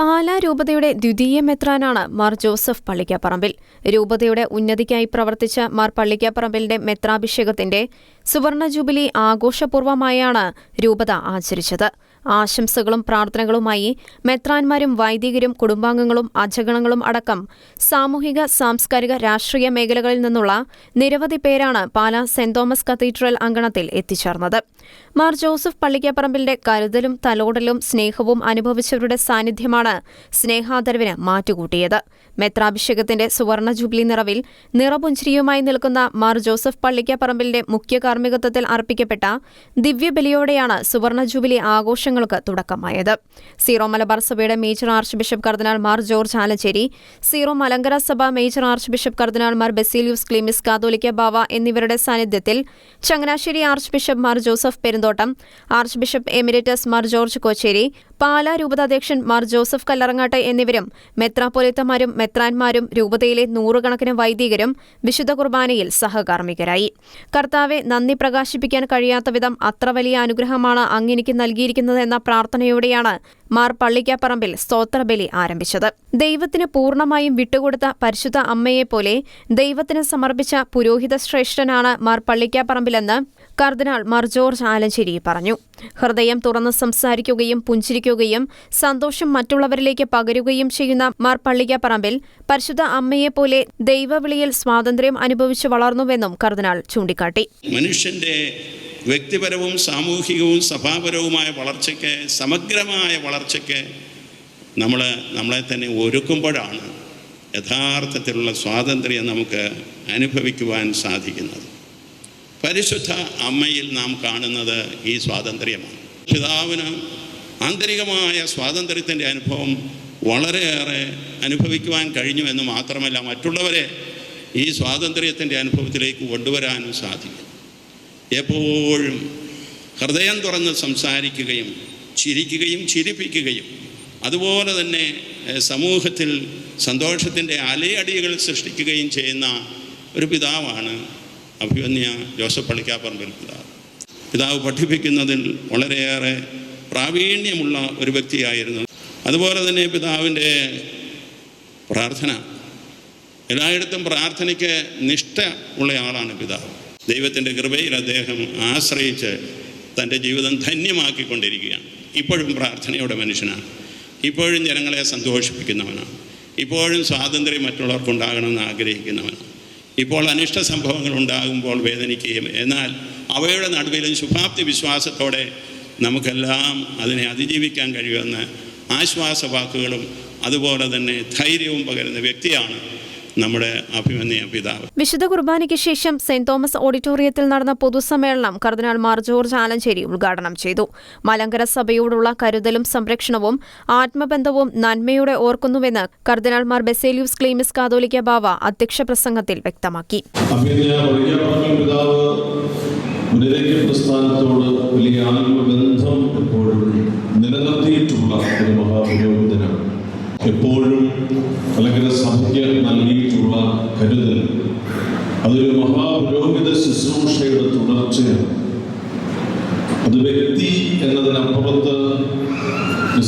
പാലാ രൂപതയുടെ ദ്വിതീയ മെത്രാനാണ് മാർ ജോസഫ് പള്ളിക്കാപ്പറമ്പിൽ. രൂപതയുടെ ഉന്നതിക്കായി പ്രവർത്തിച്ച മാർ പള്ളിക്കാപ്പറമ്പിലിന്റെ മെത്രാഭിഷേകത്തിന്റെ സുവർണ ജൂബിലി ആഘോഷപൂർവമായാണ് രൂപത ആചരിച്ചത്. ആശംസകളും പ്രാർത്ഥനകളുമായി മെത്രാന്മാരും വൈദികരും കുടുംബാംഗങ്ങളും അജഗണങ്ങളും അടക്കം സാമൂഹിക സാംസ്കാരിക രാഷ്ട്രീയ മേഖലകളിൽ നിന്നുള്ള നിരവധി പേരാണ് പാലാ സെന്റ് തോമസ് കത്തീഡ്രൽ അങ്കണത്തിൽ എത്തിച്ചേർന്നത്. മാർ ജോസഫ് പള്ളിക്കാപ്പറമ്പിലിന്റെ കരുതലും തലോടലും സ്നേഹവും അനുഭവിച്ചവരുടെ സാന്നിധ്യമാണ് സ്നേഹാദരവിന് മാറ്റുകൂട്ടിയത്. മെത്രാഭിഷേകത്തിന്റെ സുവർണ ജൂബിലി നിറവിൽ നിറപുഞ്ചിരിയുമായി നിൽക്കുന്ന മാർ ജോസഫ് പള്ളിക്കാപ്പറമ്പിലിന്റെ മുഖ്യ കാർമ്മികത്വത്തിൽ അർപ്പിക്കപ്പെട്ട ദിവ്യബലിയോടെയാണ് സുവർണ ജൂബിലി ആഘോഷങ്ങൾക്ക് തുടക്കമായത്. സീറോ മലബാർ സഭയുടെ major archbishop cardinal Mar George Alencherry Syro Malankara സഭ major archbishop cardinal Mar Baselios Cleemis Catholicos Bava എന്നിവരുടെ സാന്നിധ്യത്തിൽ Changanassery archbishop Mar Joseph Perumthottam archbishop emeritus Mar George Kocherry Pala രൂപതാധ്യക്ഷൻ Mar Joseph Kallarangatt എന്നിവരും മെത്രാപ്പൊലിത്തമാരും മെത്രാൻമാരും രൂപതയിലെ നൂറുകണക്കിന് വൈദികരും വിശുദ്ധ കുർബാനയിൽ സഹകാർമ്മികരായി. കർത്താവെ നന്ദി പ്രകാശിപ്പിക്കാൻ കഴിയാത്ത വിധം അത്ര വലിയ അനുഗ്രഹമാണ് അങ്ങെനിക്ക് നൽകിയിരിക്കുന്നതെന്ന പ്രാർത്ഥനയോടെയാണ് മാർ പള്ളിക്കാപ്പറമ്പിൽ സ്തോത്രബലി ആരംഭിച്ചത്. ദൈവത്തിന് പൂർണമായും വിട്ടുകൊടുത്ത പരിശുദ്ധ അമ്മയെപ്പോലെ ദൈവത്തിന് സമർപ്പിച്ച പുരോഹിത ശ്രേഷ്ഠനാണ് മാർ പള്ളിക്കാപ്പറമ്പിലെന്ന് കർദിനാൾ മാർ ജോർജ് ആലഞ്ചേരി പറഞ്ഞു. ഹൃദയം തുറന്ന് സംസാരിക്കുകയും പുഞ്ചിരിക്കുകയും സന്തോഷം മറ്റുള്ളവരിലേക്ക് പകരുകയും ചെയ്യുന്ന മാർ പള്ളിക്കാപ്പറമ്പിൽ പരിശുദ്ധ അമ്മയെപ്പോലെ ദൈവവിളിയിൽ സ്വാതന്ത്ര്യം അനുഭവിച്ചു വളർന്നുവെന്നും കർദിനാൾ ചൂണ്ടിക്കാട്ടി. മനുഷ്യന്റെ വ്യക്തിപരവും സാമൂഹികവും സഭാപരവുമായ വളർച്ചയ്ക്ക് സമഗ്രമായ വളർച്ചയ്ക്ക് നമ്മൾ നമ്മളെ തന്നെ ഒരുക്കുമ്പോഴാണ് യഥാർത്ഥത്തിലുള്ള സ്വാതന്ത്ര്യം നമുക്ക് അനുഭവിക്കുവാൻ സാധിക്കുന്നത്. പരിശുദ്ധ അമ്മയിൽ നാം കാണുന്നത് ഈ സ്വാതന്ത്ര്യമാണ്. പിതാവിന് ആന്തരികമായ സ്വാതന്ത്ര്യത്തിന്റെ അനുഭവം വളരെയേറെ അനുഭവിക്കുവാൻ കഴിഞ്ഞു എന്ന് മാത്രമല്ല മറ്റുള്ളവരെ ഈ സ്വാതന്ത്ര്യത്തിന്റെ അനുഭവത്തിലേക്ക് കൊണ്ടുവരാനും സാധിക്കും. എപ്പോഴും ഹൃദയം തുറന്ന് സംസാരിക്കുകയും ചിരിക്കുകയും ചിരിപ്പിക്കുകയും അതുപോലെ തന്നെ സമൂഹത്തിൽ സന്തോഷത്തിന്റെ അലയടികൾ സൃഷ്ടിക്കുകയും ചെയ്യുന്ന ഒരു പിതാവാണ് അഭിമന്യ ജോസഫ് പള്ളിക്കാപ്പറമ്പിൽ പിതാവ് പിതാവ് പഠിപ്പിക്കുന്നതിൽ വളരെയേറെ പ്രാവീണ്യമുള്ള ഒരു വ്യക്തിയായിരുന്നു. അതുപോലെ തന്നെ പിതാവിന്റെ പ്രാർത്ഥന. എല്ലായിടത്തും പ്രാർത്ഥനയ്ക്ക് നിഷ്ഠ ഉള്ള ആളാണ് പിതാവ്. ദൈവത്തിന്റെ കൃപയിൽ അദ്ദേഹം ആശ്രയിച്ച് തന്റെ ജീവിതം ധന്യമാക്കിക്കൊണ്ടിരിക്കുകയാണ്. ഇപ്പോഴും പ്രാർത്ഥനയുടെ മനുഷ്യനാണ്. ഇപ്പോഴും ജനങ്ങളെ സന്തോഷിപ്പിക്കുന്നവനാണ്. ഇപ്പോഴും സ്വാതന്ത്ര്യം മറ്റുള്ളവർക്കുണ്ടാകണമെന്ന് ആഗ്രഹിക്കുന്നവനാണ്. ഇപ്പോൾ അനിഷ്ട സംഭവങ്ങൾ ഉണ്ടാകുമ്പോൾ വേദനിക്കുകയും എന്നാൽ അവയുടെ നടുവിലും ശുഭാപ്തി വിശ്വാസത്തോടെ നമുക്കെല്ലാം അതിനെ അതിജീവിക്കാൻ കഴിയുമെന്ന് ആശ്വാസവാക്കുകളും അതുപോലെ തന്നെ ധൈര്യവും പകരുന്ന വ്യക്തിയാണ് നമ്മുടെ അഭിമന്യ പിതാവ്. വിശുദ്ധ കുർബാനയ്ക്ക് ശേഷം സെന്റ് തോമസ് ഓഡിറ്റോറിയത്തിൽ നടന്ന പൊതുസമ്മേളനം കർദിനാൾ മാർ ജോർജ് ആലഞ്ചേരി ഉദ്ഘാടനം ചെയ്തു. മലങ്കര സഭയോടുള്ള കരുതലും സംരക്ഷണവും ആത്മബന്ധവും നന്മയോടെ ഓർക്കുന്നുവെന്ന് കർദിനാൾ മാർ ബെസേലിയൂസ് ക്ലീമിസ് കാതോലിക്ക ബാവ അധ്യക്ഷ പ്രസംഗത്തിൽ വ്യക്തമാക്കി. പ്രസ്ഥാനത്തോട് വലിയ ആത്മബന്ധം എപ്പോഴും നിലനിർത്തിയിട്ടുള്ള ഒരു മഹാപുരോഹിതനാണ് എപ്പോഴും മലങ്കര സഭയ്ക്ക് നൽകിയിട്ടുള്ള കരുതൽ അതൊരു മഹാപുരോഹിത ശുശ്രൂഷയുടെ തുടർച്ചയാണ് അത് വ്യക്തി എന്നതിനപ്പുറത്ത്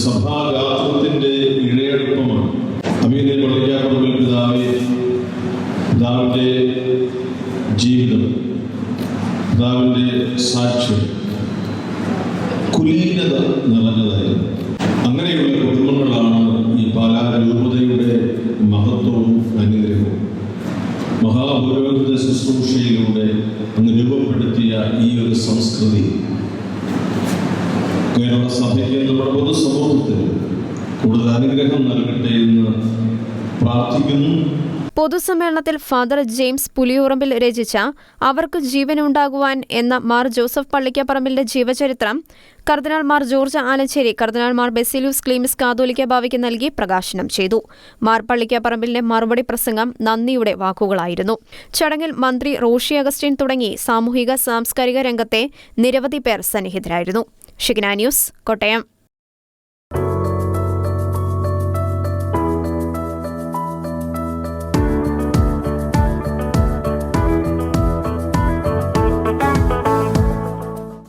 സഭാഗാത്രത്തിന്റെ ഇഴയെടുപ്പമാണ്. അമീനെ വഴിയാപ്പറമ്പിൽ പിതാവെ പിതാവിന്റെ ജീവിതം പിതാവിന്റെ സാക്ഷ്യം കുലീനത നിറഞ്ഞതായിരുന്നു. അങ്ങനെയുള്ള കുടുംബങ്ങളാണ് ഈ പാലാരൂപതയുടെ മഹത്വവും അനുഗ്രഹവും. മഹാപുരോഹിത ശുശ്രൂഷയിലൂടെ അങ്ങ് രൂപപ്പെടുത്തിയ ഈ ഒരു സംസ്കൃതി കേരള സഭയ്ക്ക് നമ്മുടെ പൊതുസമൂഹത്തിന് കൂടുതൽ അനുഗ്രഹം നൽകട്ടെ എന്ന് പ്രാർത്ഥിക്കുന്നു. പൊതുസമ്മേളനത്തിൽ ഫാദർ ജെയിംസ് പുലിയൂറമ്പിൽ രചിച്ച അവർക്ക് ജീവനുണ്ടാകുവാൻ എന്ന മാർ ജോസഫ് പള്ളിക്കപ്പറമ്പിലിന്റെ ജീവചരിത്രം cardinal Mar George Alencherry cardinal Mar Baselios Cleemis Catholicos ബാവയ്ക്ക് നൽകി പ്രകാശനം ചെയ്തു. മാർ പള്ളിക്കപ്പറമ്പിലിന്റെ മറുപടി പ്രസംഗം നന്ദിയുടെ വാക്കുകളായിരുന്നു. ചടങ്ങിൽ മന്ത്രി റോഷി അഗസ്റ്റിൻ തുടങ്ങി സാമൂഹിക സാംസ്കാരിക രംഗത്തെ നിരവധി പേർ സന്നിഹിതരായിരുന്നു. ഷിഗ്ന ന്യൂസ് കോട്ടയം